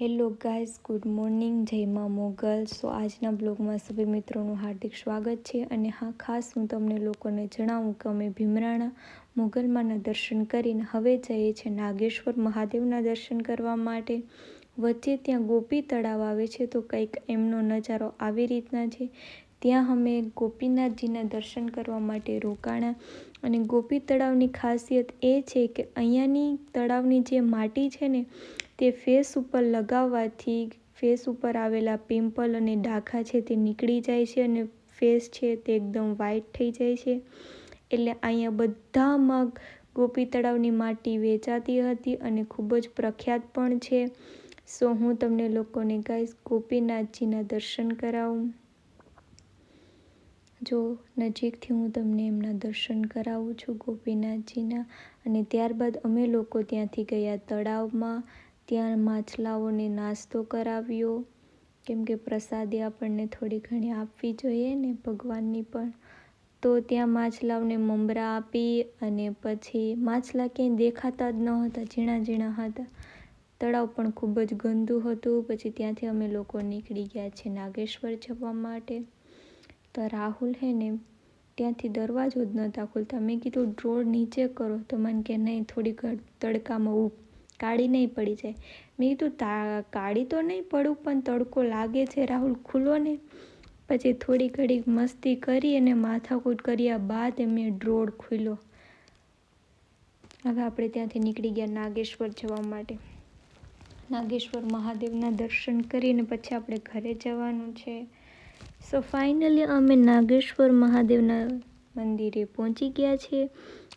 Hello guys, good morning, જયમાં Mogal. So આજના બ્લોગમાં સભી મિત્રોનું હાર્દિક સ્વાગત છે અને હા, ખાસ હું તમને લોકોને જણાવું કે અમે ભીમરાણા મોગલમાના દર્શન કરીને હવે જઈએ છીએ નાગેશ્વર મહાદેવના દર્શન કરવા માટે. વચ્ચે ત્યાં ગોપી તળાવ આવે છે તો કંઈક એમનો નજારો આવી રીતના છે. ત્યાં અમે ગોપીનાથજીના દર્શન કરવા માટે રોકાણા અને ગોપી તળાવની ખાસિયત એ છે કે અહીંયાની તળાવની જે માટી છે ને તે ફેસ ઉપર લગાવવાથી ફેસ ઉપર આવેલા પિમ્પલ અને ડાઘા છે તે નીકળી જાય છે અને ફેસ છે તે એકદમ વ્હાઈટ થઈ જાય છે. એટલે અહીંયા બધામાં ગોપી તળાવની માટી વેચાતી હતી અને ખૂબ જ પ્રખ્યાત પણ છે. સો હું તમને લોકોને ગાઈશ ગોપીનાથજીના દર્શન કરાવું. જો નજીકથી હું તમને એમના દર્શન કરાવું છું ગોપીનાથજીના અને ત્યારબાદ અમે લોકો ત્યાંથી ગયા તળાવમાં ત્યાં માછલાઓને નાસ્તો કરાવ્યો. કેમ કે પ્રસાદી આપણને થોડી ઘણી આપવી જોઈએ ને ભગવાનની પણ. તો ત્યાં માછલાઓને મમરા આપી અને પછી માછલા ક્યાંય દેખાતા જ ન હતા ઝીણા ઝીણા હતા. તળાવ પણ ખૂબ જ ગંદુ હતું. પછી ત્યાંથી અમે લોકો નીકળી ગયા છે નાગેશ્વર જવા માટે. તો રાહુલ હે ને, ત્યાંથી દરવાજો જ નહોતા ખોલતા. મેં કીધું ડ્રોર નીચે કરો. તો મને કે, નહીં, થોડીક તડકામાં ઉપ કાળી નહીં પડી જાય. મેં કીધું, તા કાળી તો નહીં પડું, પણ તડકો લાગે છે. રાહુલ ખુલ્લો ને પછી થોડી ઘડી મસ્તી કરી અને માથાકૂટ કર્યા બાદ મેં ડ્રોડ ખુલ્યો હવે આપણે ત્યાંથી નીકળી ગયા નાગેશ્વર જવા માટે. નાગેશ્વર મહાદેવના દર્શન કરીને પછી આપણે ઘરે જવાનું છે. સો ફાઇનલી અમે નાગેશ્વર મહાદેવના મંદિરે પહોંચી ગયા છે.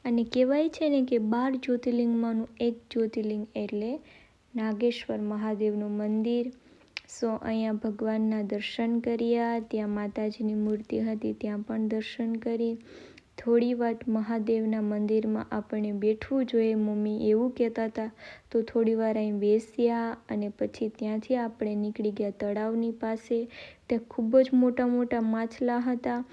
અને કહેવાય છે ને કે બાર જ્યોતિર્લિંગમાંનું એક જ્યોતિર્લિંગ એટલે નાગેશ્વર મહાદેવનું મંદિર. સો અહીંયા ભગવાનના દર્શન કર્યા, ત્યાં માતાજીની મૂર્તિ હતી, ત્યાં પણ દર્શન કરી. થોડી વાર મહાદેવના મંદિરમાં આપણે બેઠવું જોઈએ, મમ્મી એવું કહેતા હતા, તો થોડી વાર અહીં બેસ્યા અને પછી ત્યાંથી આપણે નીકળી ગયા તળાવની પાસે. ત્યાં ખૂબ જ મોટા મોટા માછલા હતા.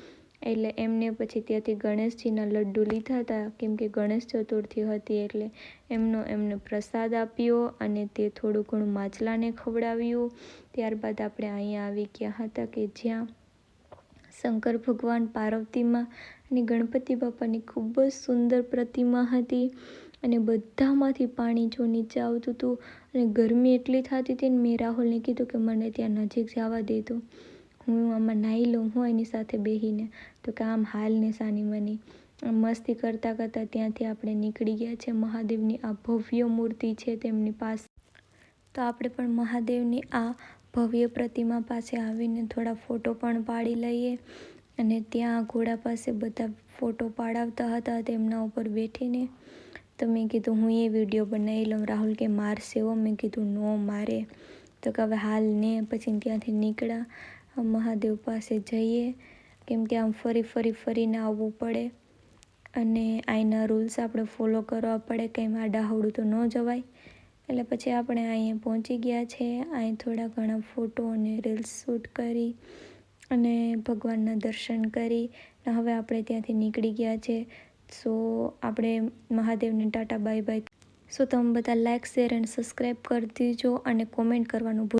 એટલે એમને પછી ત્યાંથી ગણેશજીના લડ્ડુ લીધા હતા. કેમ કે ગણેશ ચતુર્થી હતી એટલે એમનો એમને પ્રસાદ આપ્યો અને તે થોડું ઘણું માછલાને ખવડાવ્યું. ત્યારબાદ આપણે અહીંયા આવી ગયા હતા કે જ્યાં શંકર ભગવાન પાર્વતીમાં અને ગણપતિ બાપાની ખૂબ જ સુંદર પ્રતિમા હતી અને બધામાંથી પાણી જો નીચે આવતું હતું અને ગરમી એટલી થતી હતી ને મેં રાહુલને કીધું કે મને ત્યાં નજીક જવા દેતો હું આમાં નાહી લઉં, હું એની સાથે બેસીને તો કે આમ હાલ ને સાની મની. મસ્તી કરતાં કરતાં ત્યાંથી આપણે નીકળી ગયા છે મહાદેવની આ ભવ્ય મૂર્તિ છે તેમની પાસે. તો આપણે પણ મહાદેવની આ ભવ્ય પ્રતિમા પાસે આવીને થોડા ફોટો પણ પાડી લઈએ. અને ત્યાં ઘોડા પાસે બધા ફોટો પાડાવતા હતા તેમના ઉપર બેઠીને. તો મેં કીધું, હું એ વીડિયો બનાવી લઉં, રાહુલ કે મારશે એવો મેં કીધું, નો મારે. તો કે, હવે હાલ ને. પછી ત્યાંથી નીકળ્યા. મહાદેવ પાસે જઈએ, કેમ કે આમ ફરી ફરી ફરીને આવવું પડે. અને અહીંના રૂલ્સ આપણે ફોલો કરવા પડે કંઈ આડાહવડું તો ન જવાય. એટલે પછી આપણે અહીંયા પહોંચી ગયા છે, અહીં થોડા ઘણા ફોટો અને રીલ્સ શૂટ કરી અને ભગવાનના દર્શન કરી. ને હવે આપણે ત્યાંથી નીકળી ગયા છે. સો આપણે મહાદેવને ટાટા બાય બાય. સો તમે બધા લાઇક શેર એન્ડ સબસ્ક્રાઈબ કરી દીજો અને કોમેન્ટ કરવાનું ભૂલ